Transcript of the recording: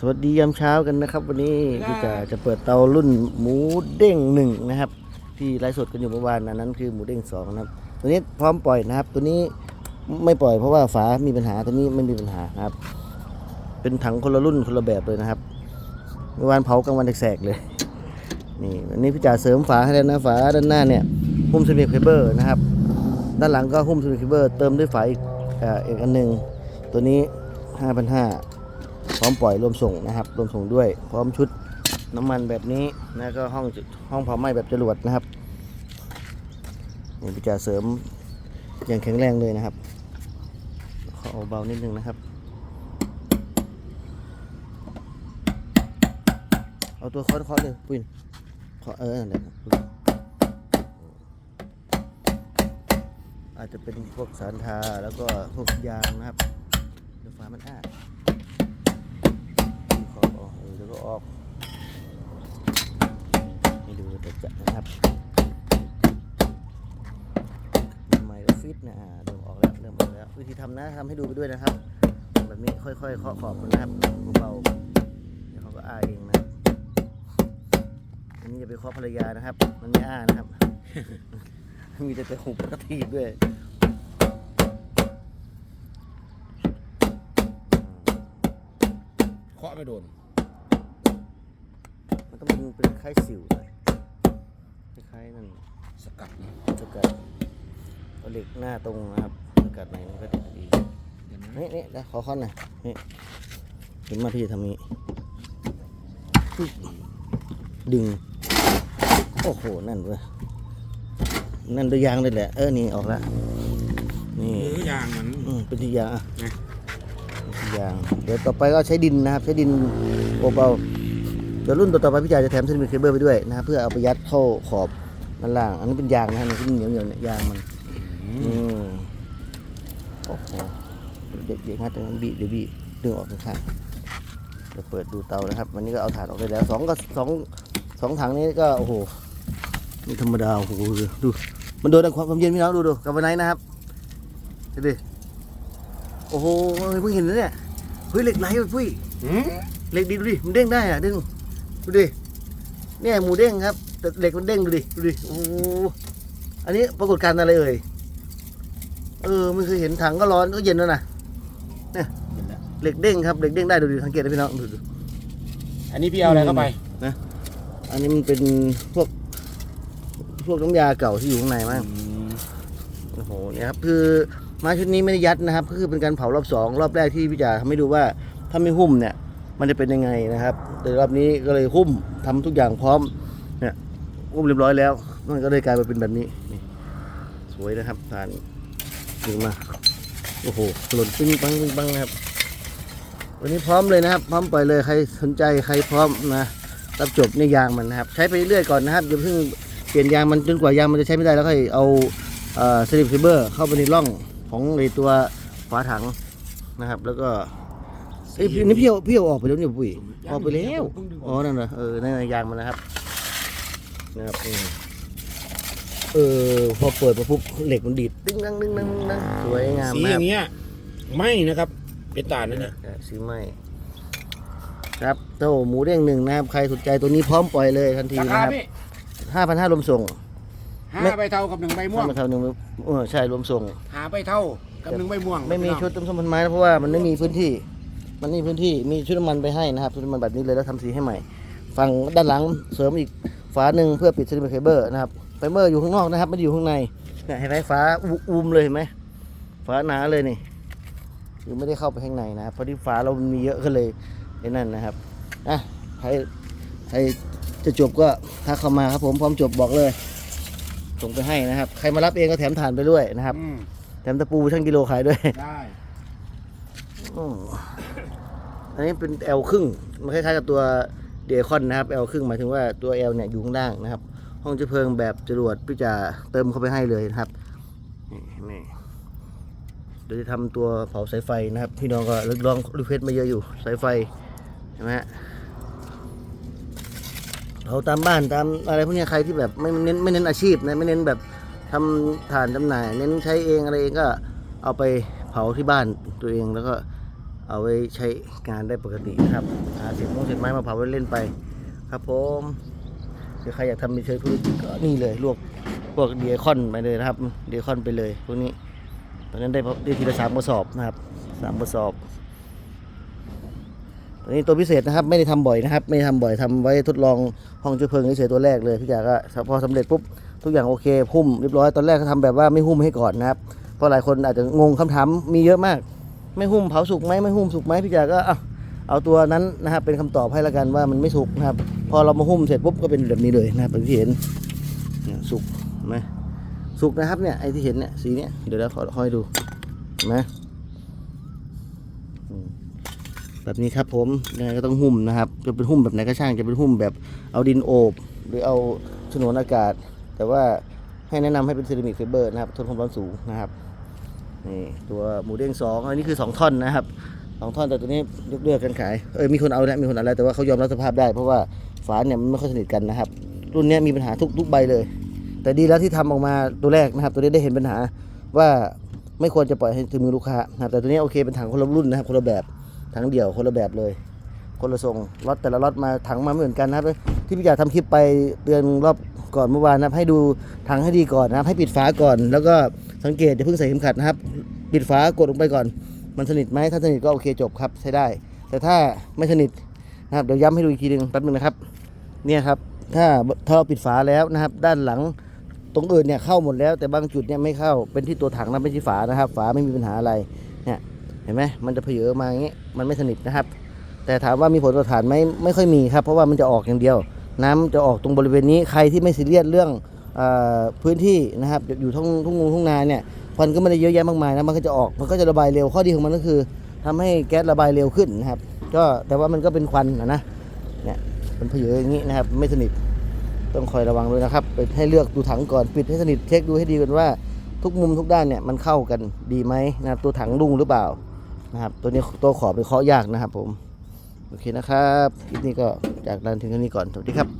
สวัสดียามเช้ากันนะครับ วันนี้พี่จ๋าจะเปิดเตารุ่นหมูเด้งหนึ่งนะครับ ที่ไลฟ์สดกันอยู่เมื่อวานอันนั้นคือหมูเด้งสองนะครับ ตัวนี้พร้อมปล่อยนะครับ ตัวนี้ไม่ปล่อยเพราะว่าฝามีปัญหาตัวนี้ไม่มีปัญหานะครับ เป็นถังคนละรุ่นคนละแบบเลยนะครับเมื่อวานเผากลางวันแสกๆเลยนี่อันนี้พี่จ๋าเสริมฝาให้แล้วนะฝาด้านหน้าเนี่ยหุ้มเซมิเคเบิลนะครับ ด้านหลังก็หุ้มเซมิเคเบิลเติมด้วยฝาอีกเอ่ออีกอันหนึ่งตัวนี้5,500 พร้อมปล่อยรวมส่งนะครับรวมส่งด้วย พร้อมชุดน้ำมันแบบนี้แล้วก็ห้องห้องเผาไหม้แบบจรวดนะครับนี่พี่จ๋าเสริมอย่างแข็งแรงเลยนะครับขอเอาเบานิดนึงนะครับ เอาตัวเคาะเคาะเลยปุ้ยเคาะเออนั่นแหละอาจจะเป็นพวกสารทาแล้วก็พวกยางนะครับเดี๋ยวฟ้ามันอ้า อออกเออแล้วก็ออกให้ดูแต่จะนะครับใหม่ก็ฟิตนะอ่าเริ่มออกแล้วเริ่มออกแล้ว วิธีทำนะทำให้ดูไปด้วยนะครับ แบบนี้ค่อยๆเคาะขอบมันนะครับเบาๆเดี๋ยวเขาก็อ้าเองนะอันนี้จะไปเคาะภรรยานะครับ มันไม่อ้านะครับ มีแต่จะหุบแล้วก็ทีบด้วยเคาะไม่โดน มันต้องเป็นเป็นคล้ายสิวหน่อยคล้ายๆนั่นสกัดนะสกัดเอาเหล็กหน้าตรงนะครับสกัดไหนมันก็จะดีเดี๋ยวนะนี่นี่นะขอค้อนหน่อยนี่เห็นมาพี่จะทำนี้ปึ๊บดึง โอ้โหนั่นเว้ยนั่นตัวยางเลยแหละเออนี่ออกแล้วนี่มือยางมันอืมเป็นที่ยางอะนะเป็นที่ยางเดี๋ยวต่อไปก็ใช้ดินนะครับ ใช้ดินเบาๆ เดี๋ยวรุ่นต่อๆไปพี่จ่าจะแถมเส้นมีเคเบิลไปด้วยนะครับเพื่อเอาไปยัดเข้าขอบด้านล่าง อันนี้เป็นยางนะฮะมันเป็นเหนียวเหนียวๆเนี่ยยางมันอืมโอ้โหเด็กเด็กงัดตรงนั้นบีเดี๋ยวบีดึงออกข้างๆเดี๋ยวเปิดดูเตานะครับ วันนี้ก็เอาถ่านออกได้แล้วสองก็สองสองถังนี้ก็โอ้โหไม่ธรรมดาโอ้โหดูมันโดนความความเย็นพี่น้องดูดูกับวันไหนนะครับดูดิโอ้โหเพิ่งเห็นนะเนี่ยเฮ้ยเหล็กไหลเว้ยปุ้ยหืมเหล็กดีดูดิมันเด้งได้อะดึง ดูดิเนี่ยหมูเด้งครับแต่เหล็กมันเด้งดูดิดูดิโอ้โหอันนี้ปรากฏการณ์อะไรเอ่ยเออไม่เคยเห็นถังก็ร้อนก็เย็นแล้วนะเห็นแล้วเหล็กเด้งครับเหล็กเด้งได้ดูดิสังเกตนะพี่น้องดูดูอันนี้พี่เอาอะไรเข้าไปอันนี้มันเป็นพวก พวกน้ำยาเก่าที่อยู่ข้างในมั้งโอ้โหเนี่ยครับคือไม้ชุดนี้ไม่ได้ยัดนะครับ ก็คือเป็นการเผารอบสองรอบแรกที่พี่จ๋าทำให้ดูว่าถ้าไม่หุ้มเนี่ย มันจะเป็นยังไงนะครับแต่รอบนี้ก็เลยหุ้มทำทุกอย่างพร้อมเนี่ยหุ้มเรียบร้อยแล้ว มันก็เลยกลายมาเป็นแบบนี้นี่สวยนะครับทานดึงมาโอ้โหหล่นปิ้งปังปิ้งปังนะครับ วันนี้พร้อมเลยนะครับ พร้อมปล่อยเลยใครสนใจใครพร้อมนะรับจบในยางมันนะครับ ใช้ไปเรื่อยก่อนนะครับอย่าเพิ่งเปลี่ยนยางมันจนกว่ายางมันจะใช้ไม่ได้แล้วค่อยเอาสลิปซิเบอร์เข้าไปในร่องของในตัวฝาถังนะครับ แล้วก็ เอ้ยพี่นี่พี่เอาพี่เอาออกไปแล้วเนี่ยปุ้ยออกไปแล้วอ๋อนั่นเหรอเออนั่นนะยางมันนะครับนะครับอืมเออพอเปิดมาปุ๊บเหล็กมันดีดดึงดังดึงดังดึงดังสวยงามสีมาอกย่างเงี้ยไม่นะครับ เป็นตาลนะเนี่ยอะสีไหมครับเต้าหมูเด้งหนึ่งนะครับใครสนใจตัวนี้พร้อมปล่อยเลยทันทีรานะคาครับพี่ห้าพันห้ารวมส่งห้าไม่ใบเท่ากับหนึ่งใบม่วงห้าพันเท่าหนึ่งเออใช่รวมส่ง หาใบเท่ากับหนึ่งใบม่วงไม่มีชุดต้มส้มพันไม้นะเพราะว่ามันไม่มีพื้นที่ มันไม่มีพื้นที่มีชุดน้ำมันไปให้นะครับชุดน้ำมันแบบนี้เลยแล้วทำสีให้ใหม่ ฝั่งด้านหลังเสริมอีกฝาหนึ่งเพื่อปิดซิลิคอนเคเบิลนะครับไฟเบอร์อยู่ข้างนอกนะครับไม่ได้อยู่ข้างในเนี่ยเห็นไหมฝาอุอุมเลยเห็นไหมฝาหนาเลยนี่คือไม่ได้เข้าไปข้างในนะครับเพราะที่ฝาเรามีเยอะก็เลยไอ้นั่นนะครับอะใครใครจะจบก็ทักเข้ามาครับผมพร้อมจบบอกเลยส่งไปให้นะครับ ใครมารับเองก็แถมถ่านไปด้วยนะครับอืมแถมตะปูช่างกิโลขายด้วยได้อืม อันนี้เป็น L ครึ่งมันคล้ายๆกับตัวเดคอนนะครับ L ครึ่งหมายถึงว่าตัว L เนี่ยอยู่ข้างล่างนะครับ ห้องเชื้อเพลิงแบบจรวดพี่จะเติมเข้าไปให้เลยนะครับนี่นี่เดี๋ยวจะทำตัวเผาสายไฟนะครับพี่น้องก็ลองรีเควสต์มาเยอะอยู่สายไฟใช่ไหมฮะเผาตามบ้านตามอะไรพวกนี้ใครที่แบบไม่เน้นไม่เน้นอาชีพนะไม่เน้นแบบทำฐานจำหน่าย เน้นใช้เองอะไรเองก็เอาไปเผาที่บ้านตัวเองแล้วก็ เอาไว้ใช้งานได้ปกตินะครับหาเศษมงเศษไม้มาเผาไว้เล่นไป ครับผมหรือใครอยากทำเป็นเชิงธุรกิจก็นี่เลยลวกพวกเดียคอนไปเลยนะครับ เดียคอนไปเลยพวกนี้ตอนนั้นได้ได้ทีละสามกระสอบนะครับสามกระสอบตัวนี้ตัวพิเศษนะครับ ไม่ได้ทำบ่อยนะครับ ไม่ได้ทำบ่อยทำไว้ทดลองห้องเชื้อเพลิงเฉยตัวแรกเลยพี่จ๋าก็พอสำเร็จปุ๊บทุกอย่างโอเคหุ้มเรียบร้อยตอนแรกก็ทำแบบว่าไม่หุ้มให้ก่อนนะครับเพราะหลายคนอาจจะงงคำถามมีเยอะมาก ไม่หุ้มเผาสุกไหมไม่หุ้มสุกไหมพี่จ๋าก็เอาเอาตัวนั้นนะครับเป็นคำตอบให้ละกันว่ามันไม่สุกนะครับ พอเรามาหุ้มเสร็จปุ๊บก็เป็นแบบนี้เลยนะครับที่เห็นเนี่ยสุกไหมสุกนะครับเนี่ยไอ้ที่เห็นเนี่ยสีเนี่ยเดี๋ยวเราขอค่อยดูนไหมแบบนี้ครับผมยังไงก็ต้องหุ้มนะครับ จะเป็นหุ้มแบบไหนก็ช่างจะเป็นหุ้มแบบเอาดินโอบหรือเอาฉนวนอากาศ แต่ว่าให้แนะนำให้เป็นเซรามิกไฟเบอร์นะครับทนความร้อนสูงนะครับ นี่ตัวหมูเด้งสองอันนี้คือสองท่อนนะครับสองท่อนแต่ตัวนี้ยกเลิกกันขายเออมีคนเอาแล้วมีคนเอาแล้วแต่ว่าเขายอมรับสภาพได้ เพราะว่าฝาเนี่ยมันไม่ค่อยสนิทกันนะครับ รุ่นนี้มีปัญหาทุกทุกใบเลย แต่ดีแล้วที่ทำออกมาตัวแรกนะครับ ตัวนี้ได้เห็นปัญหาว่าไม่ควรจะปล่อยให้ถึงมือลูกค้านะครับแต่ตัวนี้โอเคเป็นถังคนละรุ่นนะครับ คนละแบบถังเดี่ยวคนละแบบเลย คนละทรงล็อตแต่ละล็อตมาถังมาไม่เหมือนกันนะครับ ที่พี่จ่ากทำคลิปไปเดือนรอบก่อนเมื่อวานนะครับให้ดูถังให้ดีก่อนนะครับให้ปิดฝาก่อนแล้วก็ สังเกตอย่าเพิ่งใส่เข็มขัดนะครับปิดฝากดลงไปก่อน มันสนิทไหมถ้าสนิทก็โอเคจบครับใช้ได้ แต่ถ้าไม่สนิทนะครับเดี๋ยวย้ำให้ดูอีกทีหนึ่งแป๊บนึงนะครับ เนี่ยครับถ้าถ้าเราปิดฝาแล้วนะครับ ด้านหลังตรงอื่นเนี่ยเข้าหมดแล้วแต่บางจุดเนี่ยไม่เข้าเป็นที่ตัวถังนะไม่ใช่ฝานะครับ ฝาไม่มีปัญหาอะไรเนี่ยเห็นไหมมันจะเพเยอมาอย่างงี้มันไม่สนิทนะครับ แต่ถามว่ามีผลต่อฐานไหมไม่ค่อยมีครับ เพราะว่ามันจะออกอย่างเดียว น้ำจะออกตรงบริเวณนี้ใครที่ไม่ซีเรียสเรื่อง พื้นที่นะครับอยู่ทุ่งทุ่งงูทุ่งนาเนี่ยควันก็ไม่ได้เยอะแยะมากมายนะมันก็จะออกมันก็จะระบายเร็วข้อดีของมันก็คือทำให้แก๊สระบายเร็วขึ้นนะครับ ก็แต่ว่ามันก็เป็นควันนะนะเนี่ยเป็นเพเยออย่างนี้นะครับ ไม่สนิทต้องคอยระวังด้วยนะครับไปให้เลือกดูถังก่อนปิดให้สนิทเช็คดูให้ดีกันว่า ทุกมุมทุกด้านเนี่ยมันเข้ากันดีไหมนะครับตัวถังรุ่งหรือเปล่านะครับ ตัวนี้ตัวขอบเป็นเคาะยากนะครับ ผมโอเคนะครับคลิปนี้ก็จากร้านถึงเท่านี้ก่อนสวัสดีครับ